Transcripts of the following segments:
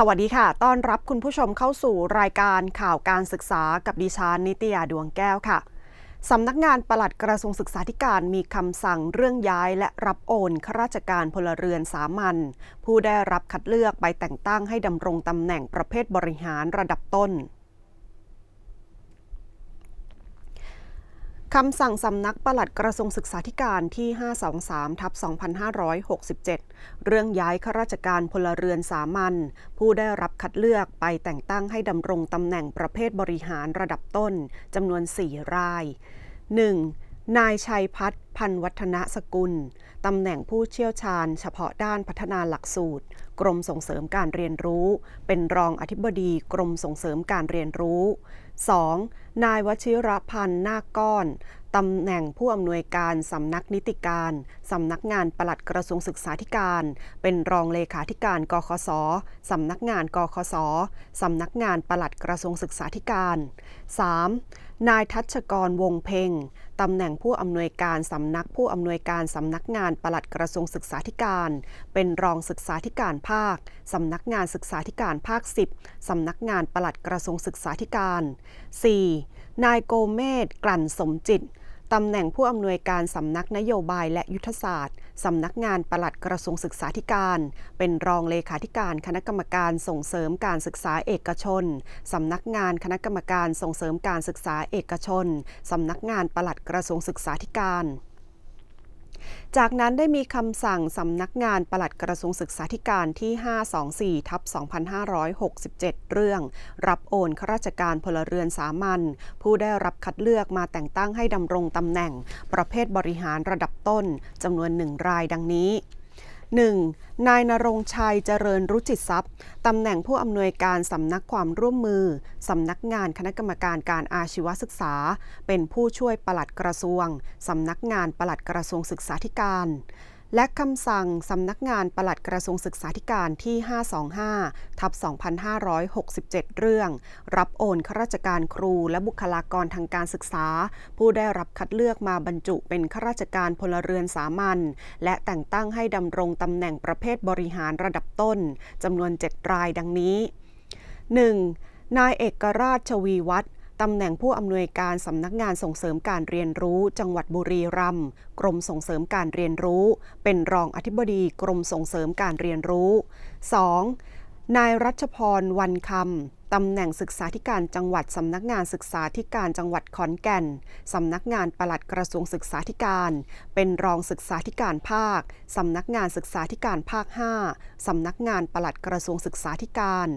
สวัสดีค่ะ ต้อนรับคุณผู้ชมเข้าสู่รายการข่าวการศึกษากับดิฉันนิตยาดวงแก้วค่ะ สำนักงานปลัดกระทรวงศึกษาธิการมีคำสั่งเรื่องย้ายและรับโอนข้าราชการพลเรือนสามัญผู้ได้รับคัดเลือกไปแต่งตั้งให้ดำรงตำแหน่งประเภทบริหารระดับต้น คำสั่งสำนักปลัดกระทรวงศึกษาธิการที่ 523ทับ2567 เรื่องย้ายข้าราชการพลเรือนสามัญผู้ได้รับคัดเลือกไปแต่งตั้งให้ดำรงตำแหน่งประเภทบริหารระดับต้นจำนวน 4 ราย 1. นายชัยพัฒน์พันวัฒนสกุล ตำแหน่งผู้เชี่ยวชาญเฉพาะด้านพัฒนาหลักสูตร กรมส่งเสริมการเรียนรู้ เป็นรองอธิบดีกรมส่งเสริมการเรียนรู้ 2. นาย วชิรพันธ์นาคก้อน ตำแหน่งผู้อำนวยการสำนักนิติการ สำนักงานปลัดกระทรวงศึกษาธิการ เป็นรองเลขาธิการกคสสำนักงานกคสสำนักงานปลัดกระทรวงศึกษาธิการ 3. นายทัชกรวงเพ่งตำแหน่งผู้อำนวยการสำนักผู้อำนวยการสำนักงานปลัดกระทรวงศึกษาธิการ เป็นรองศึกษาธิการภาคสำนักงานศึกษาธิการภาค 10สำนักงานปลัดกระทรวงศึกษาธิการ 4. นายโกเมศกลั่นสมจิตตำแหน่งผู้อำนวยการสำนักนโยบายและยุทธศาสตร์สำนักงานปลัดกระทรวงศึกษาธิการ เป็นรองเลขาธิการคณะกรรมการส่งเสริมการศึกษาเอกชนสำนักงานคณะกรรมการส่งเสริมการศึกษาเอกชนสำนักงานปลัดกระทรวงศึกษาธิการ จากนั้นได้มีคำสั่งสำนักงานปลัดกระทรวงศึกษาธิการที่ 524ทับ2567 เรื่อง รับโอนข้าราชการพลเรือนสามัญผู้ได้รับคัดเลือกมาแต่งตั้งให้ดำรงตำแหน่ง ประเภทบริหารระดับต้นจำนวนหนึ่งรายดังนี้ 1. นายนรงชัยเจริญรุจิตทรัพย์ ตำแหน่งผู้อำนวยการสำนักความร่วมมือ สำนักงานคณะกรรมการการอาชีวศึกษา เป็นผู้ช่วยปลัดกระทรวง สำนักงานปลัดกระทรวงศึกษาธิการ และคำสั่งสำนักงานปลัดกระทรวงศึกษาธิการที่ 525 ทับ 2567 เรื่อง รับโอนข้าราชการครูและบุคลากรทางการศึกษา ผู้ได้รับคัดเลือกมาบรรจุเป็นข้าราชการพลเรือนสามัญและแต่งตั้งให้ดำรงตำแหน่งประเภทบริหารระดับต้นจำนวน 7 รายดังนี้ 1. นายเอกราชชวีวัฒน์ ตำแหน่งผู้อำนวยการสำนักงานส่งเสริมการเรียนรู้ จังหวัดบุรีรัมย์กรมส่งเสริมการเรียนรู้ เป็นรองอธิบดีกรมส่งเสริมการเรียนรู้ 2. นายรัชพรวันคำตำแหน่งศึกษาธิการจังหวัดสำนักงานศึกษาธิการจังหวัดขอนแก่นสำนักงานปลัดกระทรวงศึกษาธิการ เป็นรองศึกษาธิการภาคสำนักงานศึกษาธิการภาค 5สำนักงานปลัดกระทรวงศึกษาธิการ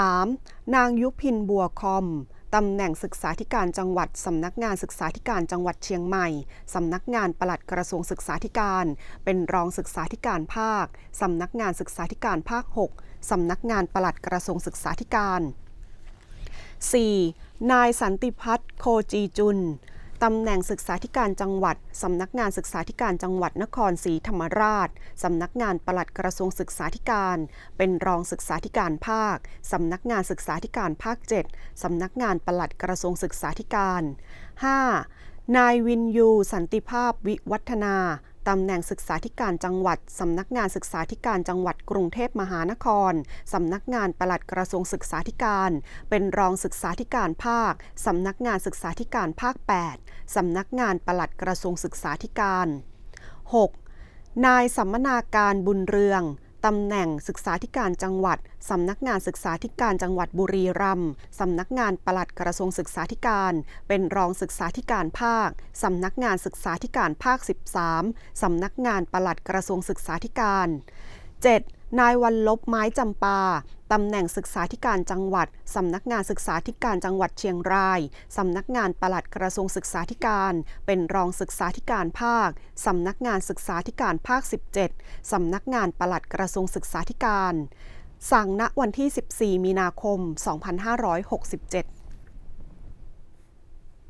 3. นางยุพินบัวคอม ตำแหน่งศึกษาธิการจังหวัด สำนักงานศึกษาธิการจังหวัดเชียงใหม่ สำนักงานปลัดกระทรวงศึกษาธิการ เป็นรองศึกษาธิการภาค สำนักงานศึกษาธิการภาค 6 สำนักงานปลัดกระทรวงศึกษาธิการ 4. นายสันติพัฒน์โคจีจุน ตำแหน่งศึกษาธิการจังหวัด สำนักงานศึกษาธิการจังหวัดนครศรีธรรมราช สำนักงานปลัดกระทรวงศึกษาธิการ เป็นรองศึกษาธิการภาค สำนักงานศึกษาธิการภาค 7 สำนักงานปลัดกระทรวงศึกษาธิการ 5. นายวินยู สันติภาพวิวัฒนา ตำแหน่งศึกษาธิการจังหวัด สำนักงานศึกษาธิการจังหวัดกรุงเทพมหานคร สำนักงานปลัดกระทรวงศึกษาธิการ เป็นรองศึกษาธิการภาค สำนักงานศึกษาธิการภาค 8 สำนักงานปลัดกระทรวงศึกษาธิการ 6. นายสัมมนาการบุญเรือง ตำแหน่งศึกษาธิการจังหวัด สำนักงานศึกษาธิการจังหวัดบุรีรัมย์ สำนักงานปลัดกระทรวงศึกษาธิการ เป็นรองศึกษาธิการภาค สำนักงานศึกษาธิการภาค 13 สำนักงานปลัดกระทรวงศึกษาธิการ 7. นายวันลบไม้จำปา ตำแหน่งศึกษาธิการจังหวัด สำนักงานศึกษาธิการจังหวัดเชียงราย สำนักงานปลัดกระทรวงศึกษาธิการ เป็นรองศึกษาธิการภาค สำนักงานศึกษาธิการภาค 17 สำนักงานปลัดกระทรวงศึกษาธิการ สั่งณวันที่ 14 มีนาคม 2567